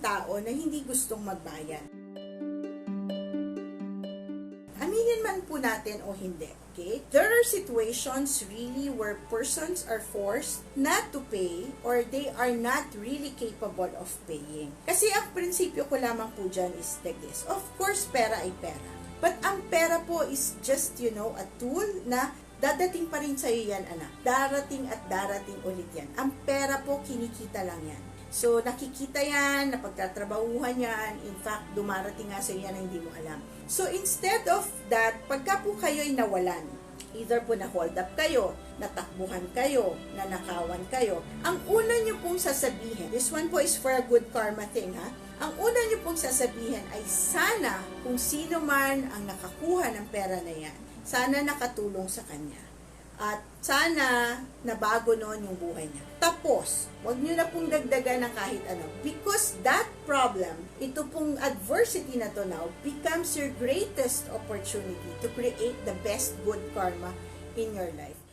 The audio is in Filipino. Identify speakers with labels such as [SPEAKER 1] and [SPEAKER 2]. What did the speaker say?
[SPEAKER 1] tao na hindi gustong magbayad. Aminin man po natin o hindi, okay? There are situations really where persons are forced not to pay or they are not really capable of paying. Kasi ang prinsipyo ko lamang po dyan is like this. Of course, pera ay pera. But ang pera po is just, you know, a tool na dadating pa rin sa'yo yan, anak. Darating at darating ulit yan. Ang pera po, kinikita lang yan. So, nakikita yan, napagtatrabahuhan yan. In fact, dumarating nga sa yan na hindi mo alam. So, instead of that, pagka po kayo'y nawalan, either po na-hold up kayo, natakbuhan kayo, nanakawan kayo, ang una nyo pong sasabihin, this one po is for a good karma thing, ha? Ang una nyo pong sasabihin ay sana kung sino man ang nakakuha ng pera na yan, sana nakatulong sa kanya. At sana nabago noon yung buhay niya. Tapos, wag niyo na pong dagdagan ng kahit ano. Because that problem, ito pong adversity na to now, becomes your greatest opportunity to create the best good karma in your life.